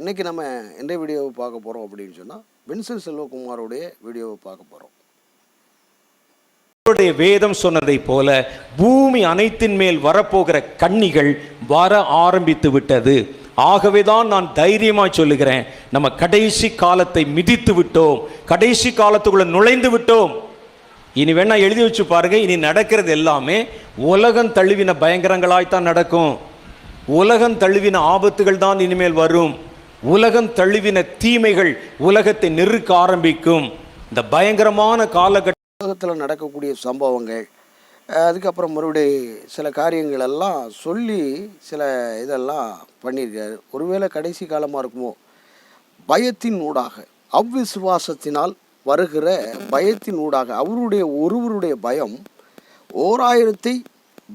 இன்றைக்கி நம்ம எந்த வீடியோவை பார்க்க போகிறோம் அப்படின்னு சொன்னால் வின்சன் செல்வகுமாரோடைய வீடியோவை பார்க்க போகிறோம் அவருடைய வேதம் சொன்னதை போல பூமி அனைத்தின் மேல் வரப்போகிற கன்னிகள் வர ஆரம்பித்து விட்டது. ஆகவேதான் நான் தைரியமாக சொல்லுகிறேன் நம்ம கடைசி காலத்தை மிதித்து விட்டோம். கடைசி காலத்துக்குள்ள நுழைந்து விட்டோம். இனி வேணா எழுதி வச்சு பாருங்க இனி நடக்கிறது எல்லாமே உலகம் தழுவின பயங்கரங்களாய்த்தான் நடக்கும். உலகம் தழுவின ஆபத்துகள் தான் இனிமேல் வரும். உலகம் தழுவின தீமைகள் உலகத்தை நெருக்க ஆரம்பிக்கும். இந்த பயங்கரமான காலகட்ட உலகத்தில் நடக்கக்கூடிய சம்பவங்கள் அதுக்கப்புறம் மறுபடி சில காரியங்கள் எல்லாம் சொல்லி சில இதெல்லாம் பண்ணியிருக்காரு. ஒருவேளை கடைசி காலமாக இருக்குமோ? பயத்தின் ஊடாக அவ்விசுவாசத்தினால் வருகிற பயத்தின் ஊடாக அவருடைய ஒருவருடைய பயம் ஓர் ஆயிரத்தை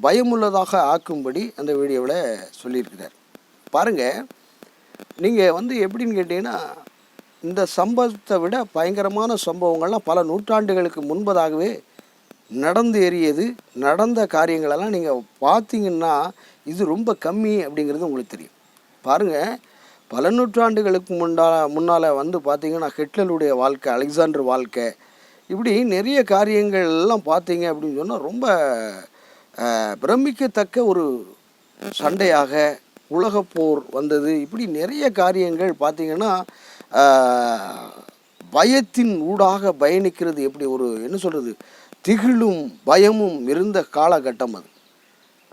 பயமுள்ளதாக ஆக்கும்படி அந்த வீடியோவில் சொல்லியிருக்கிறார். பாருங்கள் நீங்கள் வந்து எப்படின்னு கேட்டிங்கன்னா இந்த சம்பவத்தை விட பயங்கரமான சம்பவங்கள்லாம் பல நூற்றாண்டுகளுக்கு முன்பதாகவே நடந்து ஏறியது நடந்த காரியங்களெல்லாம் நீங்கள் பார்த்தீங்கன்னா இது ரொம்ப கம்மி அப்படிங்கிறது உங்களுக்கு தெரியும். பாருங்கள் பல நூற்றாண்டுகளுக்கு முன்னா முன்னால் வந்து பார்த்திங்கன்னா ஹிட்லருடைய வாழ்க்கை அலெக்சாண்டர் வாழ்க்கை இப்படி நிறைய காரியங்கள் எல்லாம் பார்த்தீங்க அப்படின்னு சொன்னால் ரொம்ப பிரமிக்கத்தக்க ஒரு சண்டையாக உலகப்போர் வந்தது. இப்படி நிறைய காரியங்கள் பார்த்தீங்கன்னா பயத்தின் ஊடாக பயணிக்கிறது எப்படி ஒரு என்ன சொல்கிறது திகிலும் பயமும் இருந்த காலகட்டம் அது.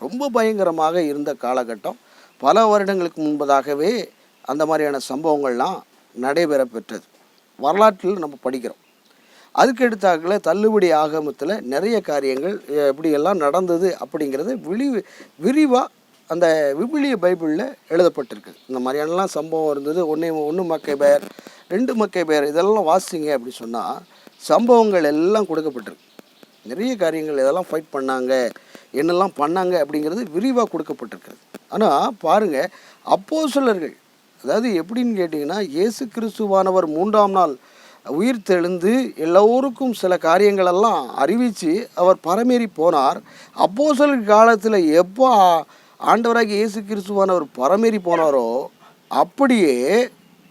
ரொம்ப பயங்கரமாக இருந்த காலகட்டம். பல வருடங்களுக்கு முன்பதாகவே அந்த மாதிரியான சம்பவங்கள்லாம் நடைபெற பெற்றது வரலாற்றில் நம்ம படிக்கிறோம். அதுக்கடுத்தாக்கில் தள்ளுபடி ஆகமத்தில் நிறைய காரியங்கள் எப்படியெல்லாம் நடந்தது அப்படிங்கிறது விழி விரிவாக அந்த விபிலிய பைபிளில் எழுதப்பட்டிருக்கு. இந்த மாதிரியானலாம் சம்பவம் இருந்தது. ஒன்றே ஒன்று மக்கை பெயர் ரெண்டு மக்கை பெயர் இதெல்லாம் வாசிங்க அப்படி சொன்னால் சம்பவங்கள் எல்லாம் கொடுக்கப்பட்டிருக்கு. நிறைய காரியங்கள் இதெல்லாம் ஃபைட் பண்ணாங்க. என்னெல்லாம் பண்ணாங்க அப்படிங்கிறது விரிவாக கொடுக்கப்பட்டிருக்கிறது ஆனால் பாருங்கள் அப்போ சிலர்கள் அதாவது எப்படின்னு கேட்டிங்கன்னா இயேசு கிறிஸ்துவானவர் மூன்றாம் நாள் உயிர் தெழுந்து எல்லோருக்கும் சில காரியங்களெல்லாம் அறிவித்து அவர் பரமேறி போனார். அப்போஸ்தலர் காலத்தில் எப்போ ஆண்டவராகி இயேசு கிறிஸ்துவானவர் பரமேறி போனாரோ அப்படியே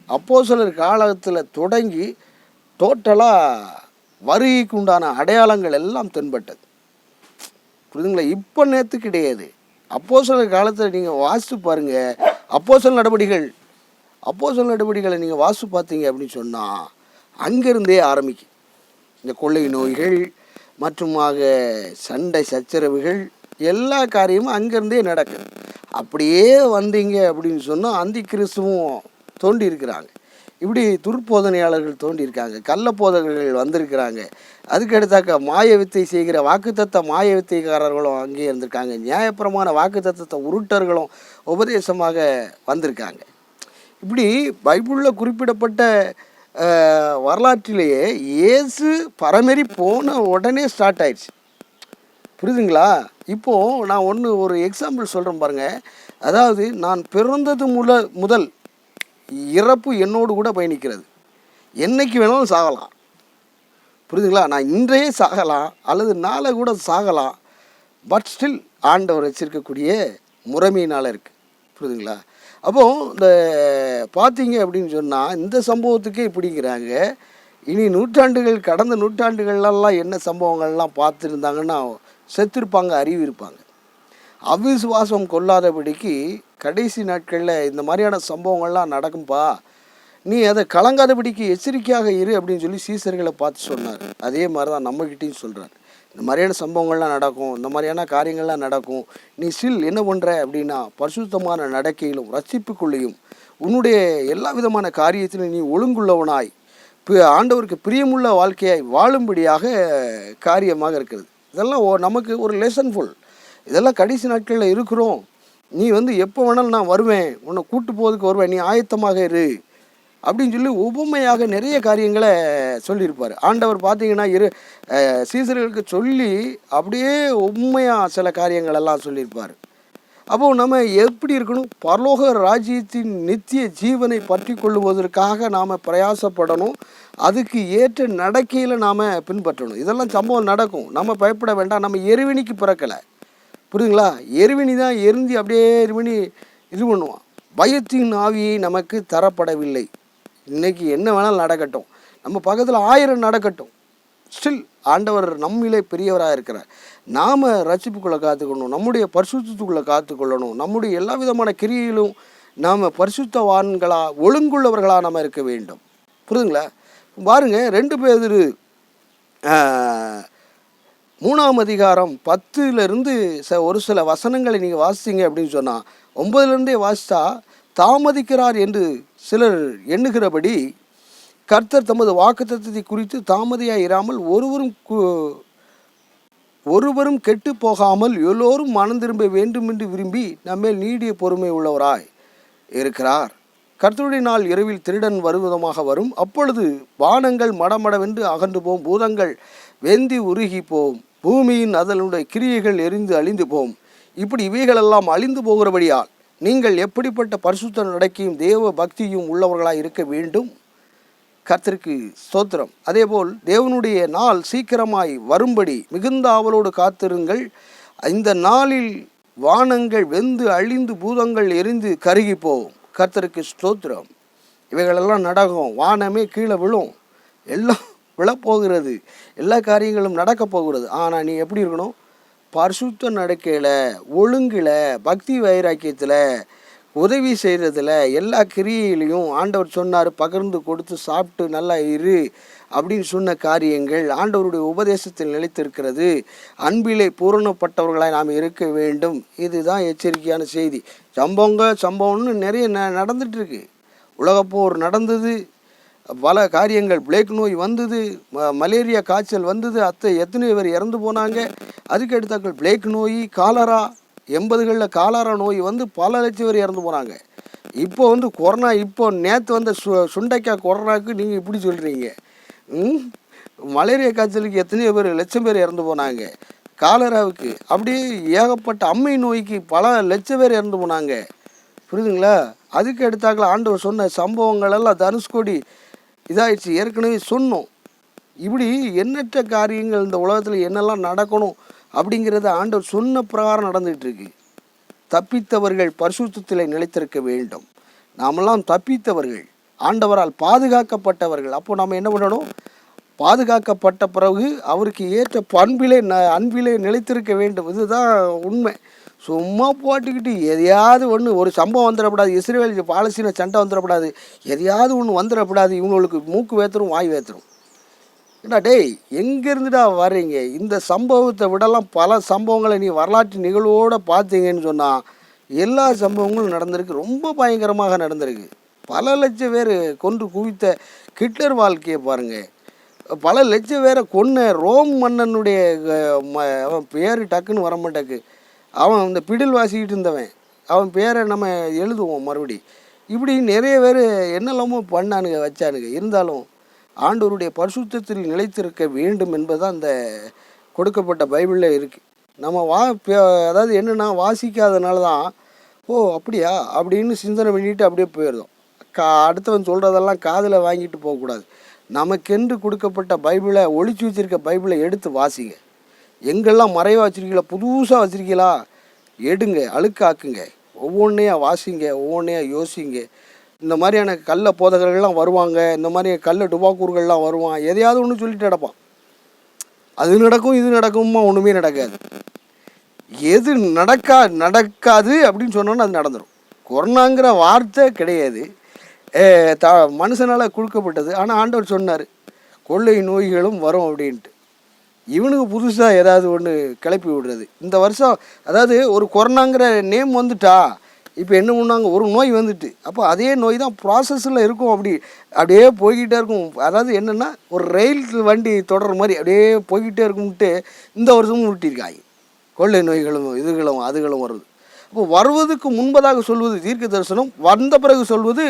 அப்போஸ்தலர் காலத்தில் தொடங்கி டோட்டலாக வருகைக்கு உண்டான அடையாளங்கள் எல்லாம் தென்பட்டது. புரியுதுங்களா? இப்போ நேற்று கிடையாது. அப்போ சில காலத்தில் நீங்கள் வாசித்து பாருங்கள் அப்போ சில நடவடிகள் அப்போ சில நடவடிகளை நீங்கள் வாசித்து பார்த்தீங்க அப்படின்னு சொன்னால் அங்கேருந்தே ஆரம்பிக்கும். இந்த கொள்ளை நோய்கள் மற்றுமாக சண்டை சச்சரவுகள் எல்லா காரியமும் அங்கேருந்தே நடக்குது. அப்படியே வந்தீங்க அப்படின்னு சொன்னால் அந்தி கிறிஸ்துவும் தோண்டி இருக்கிறாங்க இப்படி துர்போதனையாளர்கள் தோண்டியிருக்காங்க கள்ளப்போதகர்கள் வந்திருக்கிறாங்க. அதுக்கடுத்தாக்க மாய வித்தை செய்கிற வாக்குத்தத்த மாய வித்தைக்காரர்களும் அங்கேயே இருந்திருக்காங்க. நியாயப்பிரமான வாக்குத்தத்தத்தை உருட்டர்களும் உபதேசமாக வந்திருக்காங்க. இப்படி பைபிளில் குறிப்பிடப்பட்ட வரலாற்றிலேயே இயேசு பரமேறி போன உடனே ஸ்டார்ட் ஆயிடுச்சு. புரியுதுங்களா? இப்போது நான் ஒன்று ஒரு எக்ஸாம்பிள் சொல்கிறேன் பாருங்கள் அதாவது நான் பிறந்தது முல முதல் இறப்பு என்னோடு கூட பயணிக்கிறது. என்னைக்கு வேணாலும் சாகலாம். புரியுதுங்களா? நான் இன்றையே சாகலாம் அல்லது நாளை கூட சாகலாம். பட் ஸ்டில் ஆண்டவர் வச்சுருக்கக்கூடிய முறைமையினால் இருக்குது புரியுதுங்களா? அப்போது இந்த பார்த்தீங்க அப்படின்னு சொன்னால் இந்த சம்பவத்துக்கே இப்படிங்கிறாங்க. இனி நூற்றாண்டுகள் கடந்த நூற்றாண்டுகள்லாம் என்ன சம்பவங்கள்லாம் பார்த்துருந்தாங்கன்னா செத்துருப்பாங்க அறிவு இருப்பாங்க அவிசுவாசம் கொள்ளாதபடிக்கு கடைசி நாட்களில் இந்த மாதிரியான சம்பவங்கள்லாம் நடக்கும்பா. நீ அதை கலங்காதபடிக்கு எச்சரிக்கையாக இரு அப்படின்னு சொல்லி சீசர்களை பார்த்து சொன்னார். அதே மாதிரி தான் நம்மக்கிட்டையும் சொல்கிறார் இந்த மாதிரியான சம்பவங்கள்லாம் நடக்கும் இந்த மாதிரியான காரியங்கள்லாம் நடக்கும். நீ ஸ்டில் என்ன பண்ணுற அப்படின்னா பரிசுத்தமான நடக்கையிலும் ரசிப்புக்குள்ளேயும் உன்னுடைய எல்லா விதமான காரியத்திலும் நீ ஒழுங்குள்ளவனாய். ஆண்டவருக்கு பிரியமுள்ள வாழ்க்கையாய் வாழும்படியாக காரியமாக இருக்கிறது. இதெல்லாம் ஓ- நமக்கு ஒரு லெசன்ஃபுல் இதெல்லாம் கடைசி நாட்களில் இருக்கிறோம். நீ வந்து எப்போ வேணாலும் நான் வருவேன். உன்னை கூட்டு போகிறதுக்கு வருவேன். நீ ஆயத்தமாக இரு. அப்படின்னு சொல்லி உபமையாக நிறைய காரியங்களை சொல்லியிருப்பார். ஆண்டவர் பார்த்தீங்கன்னா இரு சீசர்களுக்கு சொல்லி அப்படியே உண்மையாக சில காரியங்களெல்லாம் சொல்லியிருப்பார். அப்போ நம்ம எப்படி இருக்கணும்? பரலோக ராஜ்யத்தின் நித்திய ஜீவனை பற்றி கொள்ளுவதற்காக நாம் பிரயாசப்படணும். அதுக்கு ஏற்ற நடக்கையில் நாம் பின்பற்றணும். இதெல்லாம் சம்பவம் நடக்கும். நம்ம பயப்பட வேண்டாம். நம்ம எருவினிக்கு பிறக்கலை. புரியுதுங்களா? எருவினி தான் எரிஞ்சு அப்படியே எருவினி இது பண்ணுவான். பயத்தின் ஆவியை நமக்கு தரப்படவில்லை. இன்றைக்கி என்ன வேணாலும் நடக்கட்டும். நம்ம பக்கத்தில் ஆயிரம் நடக்கட்டும். ஸ்டில் ஆண்டவர் நம்மிலே பெரியவராக இருக்கிறார். நாம் ரசிப்புக்குள்ளே காத்துக்கணும் நம்முடைய பரிசுத்தத்துக்குள்ளே காத்துக்கொள்ளணும். நம்முடைய எல்லா விதமான கிரியையிலும் நாம் பரிசுத்தவான்களாக ஒழுங்குள்ளவர்களாக நாம் இருக்க வேண்டும். புரியுதுங்களா? பாருங்கள் ரெண்டு பேர் மூணாம் அதிகாரம் பத்துலேருந்து ச ஒரு சில வசனங்களை நீங்கள் வாசித்தீங்க அப்படின்னு சொன்னால் ஒன்பதுலேருந்தே வாசித்தா தாமதிக்கிறார் என்று சிலர் எண்ணுகிறபடி கர்த்தர் தமது வாக்குத்தத்தை குறித்து தாமதியாக இராமல் ஒருவரும் கு- ஒருவரும் கெட்டு போகாமல் எல்லோரும் மனம் திரும்ப வேண்டும் என்று விரும்பி நம்மேல் நீடிய பொறுமை உள்ளவராய் இருக்கிறார். கர்த்தருடைய நாள் இரவில் திருடன் வருவதமாக வரும். அப்பொழுது வானங்கள் மடமடவென்று அகன்று போம். பூதங்கள் வெந்தி உருகி போம். பூமியின் அதனுடைய கிரியைகள் எரிந்து அழிந்து போம். இப்படி இவைகளெல்லாம் அழிந்து போகிறபடியால் நீங்கள் எப்படிப்பட்ட பரிசுத்த நடக்கையும் தேவ பக்தியும் உள்ளவர்களாக இருக்க வேண்டும்? கர்த்தருக்கு ஸ்தோத்திரம். அதேபோல் தேவனுடைய நாள் சீக்கிரமாய் வரும்படி மிகுந்த ஆவலோடு காத்திருங்கள். இந்த நாளில் வானங்கள் வெந்து அழிந்து பூதங்கள் எரிந்து கருகி போகும் கர்த்தருக்கு ஸ்தோத்திரம். இவைகளெல்லாம் நடக்கும். வானமே கீழே விழும். எல்லாம் விழப்போகிறது. எல்லா காரியங்களும் நடக்க போகிறது. ஆனால் நீ எப்படி இருக்கணும்? பரிசுத்த நடக்கையில் ஒழுங்கில் பக்தி வைராக்கியத்தில் உதவி செய்கிறதுல எல்லா கிரியையிலையும் ஆண்டவர் சொன்னார் பகிர்ந்து கொடுத்து சாப்பிட்டு நல்லா இரு அப்படின்னு சொன்ன காரியங்கள் ஆண்டவருடைய உபதேசத்தில் நிலைத்திருக்கிறது. அன்பிலே பூரணப்பட்டவர்களாய் நாம் இருக்க வேண்டும். இதுதான் எச்சரிக்கையான செய்தி. சம்பவங்க சம்பவம்னு நிறைய ந நடந்துட்டுருக்கு. உலகப்போர் நடந்தது. பல காரியங்கள் பிளேக் நோய் வந்தது. மலேரியா காய்ச்சல் வந்தது. அத்தை எத்தனை பேர் இறந்து போனாங்க. அதுக்கு அடுத்தாக்கள் பிளேக் நோய் காலரா எண்பதுகளில் காலாரா நோய் வந்து பல லட்சம் பேர் இறந்து போனாங்க. இப்போ வந்து கொரோனா இப்போ நேற்று வந்த சு சுண்டைக்காய் கொரோனாவுக்கு நீங்கள் இப்படி சொல்கிறீங்க மலேரியா காய்ச்சலுக்கு எத்தனையோ பேர் லட்சம் பேர் இறந்து போனாங்க. காலராவுக்கு. அப்படியே ஏகப்பட்ட அம்மை நோய்க்கு பல லட்சம் பேர் இறந்து போனாங்க. புரியுதுங்களா? அதுக்கு எடுத்தாக்கல ஆண்டவர் சொன்ன சம்பவங்கள் எல்லாம் தனுஷ்கோடி இதாயிடுச்சு. ஏற்கனவே சொன்னோம். இப்படி எண்ணற்ற காரியங்கள் இந்த உலகத்தில் என்னெல்லாம் நடக்கணும் அப்படிங்கிறத ஆண்டவர் சொன்ன பிரகாரம் நடந்துகிட்டு இருக்கு தப்பித்தவர்கள் பரிசுத்தத்தில் நிலைத்திருக்க வேண்டும். நாமெல்லாம் தப்பித்தவர்கள் ஆண்டவரால் பாதுகாக்கப்பட்டவர்கள். அப்போ நாம் என்ன பண்ணணும்? பாதுகாக்கப்பட்ட பிறகு அவருக்கு ஏற்ற பண்பிலே ந அன்பிலே நிலைத்திருக்க வேண்டும். இதுதான் உண்மை. சும்மா போட்டுக்கிட்டு எதையாவது ஒன்று ஒரு சம்பவம் வந்துடப்படாது. இஸ்ரேல் பாலஸ்தீன சண்டை வந்துடப்படாது. எதையாவது ஒன்று வந்துடப்படாது. இவங்களுக்கு மூக்கு வேத்துரும் வாய் வேத்துரும். என்ன டேய் எங்கேருந்துடா வர்றீங்க? இந்த சம்பவத்தை விடலாம் பல சம்பவங்களை நீ வரலாற்று நிகழ்வோடு பார்த்தீங்கன்னு சொன்னால் எல்லா சம்பவங்களும் நடந்திருக்கு. ரொம்ப பயங்கரமாக நடந்திருக்கு. பல லட்சம் பேர் கொன்று குவித்த ஹிட்லர் வாழ்க்கையை பாருங்கள் பல லட்சம் பேரை கொன்ன ரோம் மன்னனுடைய ம- அவன் பேர் டக்குன்னு வர மாட்டேக்கு அவன் இந்த பிடில் வாசிக்கிட்டு இருந்தவன். அவன் பேரை நம்ம எழுதுவோம் மறுபடி. இப்படி நிறைய பேர் என்னெல்லாமோ பண்ணானுங்க வச்சானுங்க. இருந்தாலும் ஆண்டவருடைய பரிசுத்தத்தில் நிலைத்திருக்க வேண்டும் என்பதுதான் அந்த கொடுக்கப்பட்ட பைபிளில் இருக்குது நம்ம வா அதாவது என்னென்னா வாசிக்காதனால தான் ஓ அப்படியா? அப்படின்னு சிந்தனை பண்ணிட்டு அப்படியே போயிடுதோம் கா அடுத்தவன் சொல்கிறதெல்லாம் காதில் வாங்கிட்டு போகக்கூடாது. நமக்கென்று கொடுக்கப்பட்ட பைபிளை ஒழிச்சு வச்சுருக்க பைபிளை எடுத்து வாசிங்க. எங்கெல்லாம் மறைவாக வச்சுருக்கீங்களா புதுசாக வச்சுருக்கீங்களா? எடுங்க அழுக்காக்குங்க. ஒவ்வொன்றையா வாசிங்க ஒவ்வொன்றையா யோசிங்க. இந்த மாதிரியான கள்ள போதகர்கள்லாம் வருவாங்க இந்த மாதிரி கள்ள டுபாக்கூர்கள்லாம் வருவான் எதையாவது ஒன்று சொல்லிட்டு கிடப்பான் அது நடக்கும் இது நடக்குமா ஒன்றுமே நடக்காது. எது நடக்கா நடக்காது அப்படின்னு சொன்னோன்னா அது நடந்துடும் கொரோனாங்கிற வார்த்தை கிடையாது. த மனுஷனால் கொடுக்கப்பட்டது ஆனால் ஆண்டவர் சொன்னார் கொள்ளை நோய்களும் வரும் அப்படின்ட்டு. இவனுக்கு புதுசாக ஏதாவது ஒன்று கிளப்பி விடுறது. இந்த வருஷம் அதாவது ஒரு கொரோனாங்கிற நேம் வந்துட்டா இப்போ என்ன பண்ணாங்க? ஒரு நோய் வந்துட்டு. அப்போ அதே நோய் தான் ப்ராசஸில் இருக்கும். அப்படி அப்படியே போய்கிட்டே இருக்கும். அதாவது என்னென்னா ஒரு ரயில் வண்டி தொடர்ற மாதிரி அப்படியே போய்கிட்டே இருக்கும்ட்டு இந்த வருஷமும் விட்டிருக்காங்க கொள்ளை நோய்களும் இதுகளும் அதுகளும் வருது. அப்போ வருவதுக்கு முன்பதாக சொல்வது தீர்க்க தரிசனம் வந்த பிறகு சொல்வது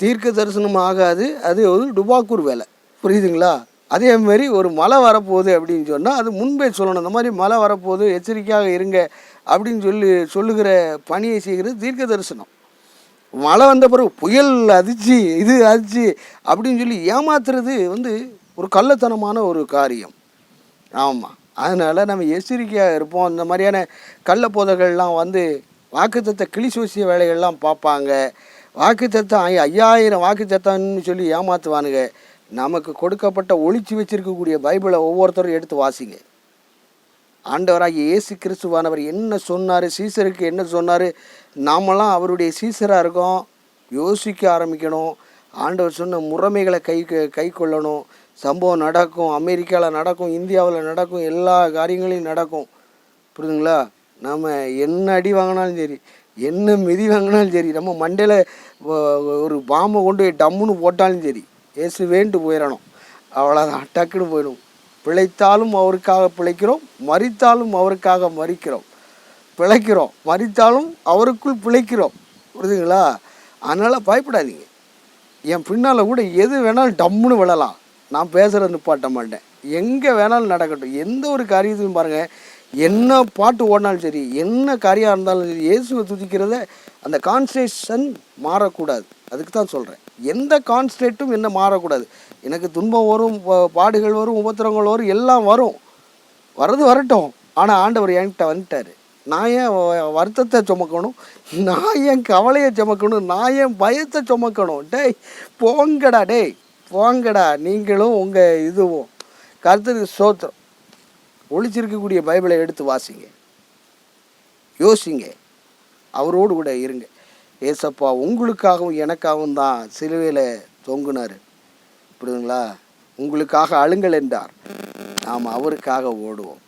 தீர்க்க தரிசனம் ஆகாது. அது ஒரு டுபாக்கூர் வேலை. புரியுதுங்களா? அதே மாதிரி ஒரு மழை வரப்போகுது அப்படின்னு சொன்னால் அது முன்பே சொல்லணும். இந்த மாதிரி மழை வரப்போகுது எச்சரிக்கையாக இருங்க. அப்படின்னு சொல்லி சொல்லுகிற பணியை செய்கிறது தீர்க்க தரிசனம். மழை வந்த பிறகு புயல் அதிர்ச்சி இது அதிச்சு அப்படின்னு சொல்லி ஏமாத்துறது வந்து ஒரு கள்ளத்தனமான ஒரு காரியம். ஆமாம் அதனால் நம்ம எச்சரிக்கையாக இருப்போம். இந்த மாதிரியான கள்ளப்போதைகள்லாம் வந்து வாக்குத்தத்தை கிளி சூசிய வேலைகள்லாம் பார்ப்பாங்க. வாக்குத்தத்தம் ஐ- ஐயாயிரம் வாக்குத்தத்தம்னு சொல்லி ஏமாத்துவானுங்க. நமக்கு கொடுக்கப்பட்ட ஒழிச்சு வச்சிருக்கக்கூடிய பைபிளை ஒவ்வொருத்தரும் எடுத்து வாசிங்க. ஆண்டவராகிய இயேசு கிறிஸ்துவானவர் என்ன சொன்னார் சீசருக்கு என்ன சொன்னார் நாமெல்லாம் அவருடைய சீசராக இருக்கோம் யோசிக்க ஆரம்பிக்கணும் ஆண்டவர் சொன்ன முறைமைகளை கை கை கொள்ளணும் சம்பவம் நடக்கும் அமெரிக்காவில் நடக்கும் இந்தியாவில் நடக்கும் எல்லா காரியங்களையும் நடக்கும். புரியுதுங்களா? நாம் என்ன அடி வாங்கினாலும் சரி என்ன மிதி வாங்கினாலும் சரி நம்ம மண்டையில் ஒரு பாம்பை கொண்டு போய் டம்முன்னு போட்டாலும் சரி ஏசு வேண்டு போயிடணும். அவ்வளோதான் டக்குன்னு போயிடும் பிழைத்தாலும் அவருக்காக பிழைக்கிறோம் மறித்தாலும் அவருக்காக மறிக்கிறோம். பிழைக்கிறோம் மறித்தாலும் அவருக்குள் பிழைக்கிறோம். புரியுதுங்களா அதனால் பயப்படாதீங்க. என் பின்னால் கூட எது வேணாலும் டம்முன்னு விழலாம். நான் பேசுகிறத நிப்பாட்ட மாட்டேன். எங்கே வேணாலும் நடக்கட்டும். எந்த ஒரு காரியத்தையும் பாருங்கள் என்ன பாட்டு ஓடினாலும் சரி என்ன காரியம் இருந்தாலும் சரி இயேசுவை துதிக்கிறத அந்த கான்ஸ்டேஷன் மாறக்கூடாது. அதுக்கு தான் சொல்கிறேன் எந்த கான்ஸ்டேட்டும் என்ன மாறக்கூடாது. எனக்கு துன்பம் வரும் பாடுகள் வரும் உபத்திரங்கள் வரும் எல்லாம் வரும். வர்றது வரட்டும். ஆனால் ஆண்டவர் என்கிட்ட வந்துட்டார். நான் ஏன் வருத்தத்தை சுமக்கணும்? நான் ஏன் கவலையை சுமக்கணும்? நான் ஏன் பயத்தை சுமக்கணும்? டேய் போங்கடா டேய் போங்கடா. நீங்களும் உங்கள் இதுவும். கருத்துக்கு சோத்திரம் ஒழிச்சிருக்கக்கூடிய பைபிளை எடுத்து வாசிங்க. யோசிங்க. அவரோடு கூட இருங்க. ஏசப்பா உங்களுக்காகவும் எனக்காகவும் தான் சிலுவையில் தொங்குனார். புரியுதுங்களா? உங்களுக்காக அழுங்கள் என்றார். நாம் அவருக்காக ஓடுவோம்.